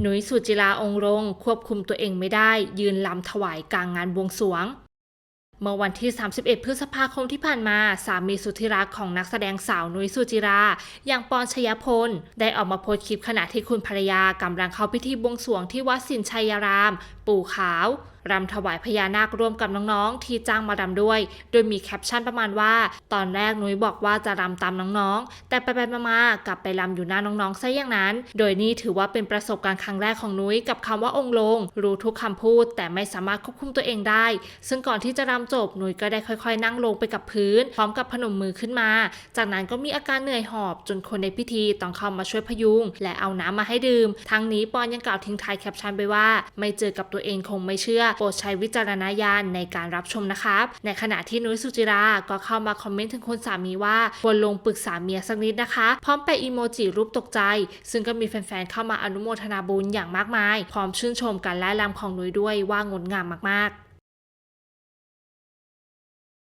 หนุยสุจิราองค์รงควบคุมตัวเองไม่ได้ยืนลำถวายกลางงานบวงสรวง เมื่อวันที่ 31 พฤษภาคมที่ผ่านมา สามีสุธิรักของนักแสดงสาวนุ้ยสุจิรา อย่างปอนชยพล ได้ออกมาโพสต์คลิปขณะที่คุณภรรยากำลังเข้าพิธีบวงสรวงที่วัดสินชัยราม ปู่ขาว รำถวายพญานาคร่วมกับน้องๆ ที่จ้างมารำด้วย โดยมีแคปชั่นประมาณว่า ตอนแรกนุ้ยบอกว่าจะรำตามน้องๆ แต่ไปไปๆมาๆกลับไปรำอยู่หน้าน้องๆซะอย่างนั้น โดยนี่ถือว่าเป็นประสบการณ์ครั้งแรกของนุ้ยกับคำว่าองค์ลง รู้ทุกคำพูด แต่ไม่สามารถควบคุมตัวเองได้ ซึ่งก่อนที่จะรำจบนุ้ยก็ได้ค่อยๆ นั่งลงไปกับพื้น พร้อมกับพนมมือขึ้นมา จากนั้นก็มีอาการเหนื่อยหอบจนคนในพิธีต้องเข้ามาช่วยพยุง และเอาน้ำมาให้ดื่ม ทั้งนี้ปอนยังกล่าวทิ้งท้ายแคปชั่นไปว่า ไม่เจอกับตัวเองคงไม่เชื่อโปรดใช้วิจารณญาณในการรับชมนะครับ ในขณะที่นุ้ยสุจิรา ก็เข้ามาคอมเมนต์ถึงคุณสามีว่าควรลงปรึกษาเมียสักนิดนะคะ พร้อมไปอีโมจิรูปตกใจ ซึ่งก็มีแฟนๆเข้ามาอนุโมทนาบุญอย่างมากมาย พร้อมชื่นชมการไล่ลำของนุ้ยด้วยว่างดงามมากๆ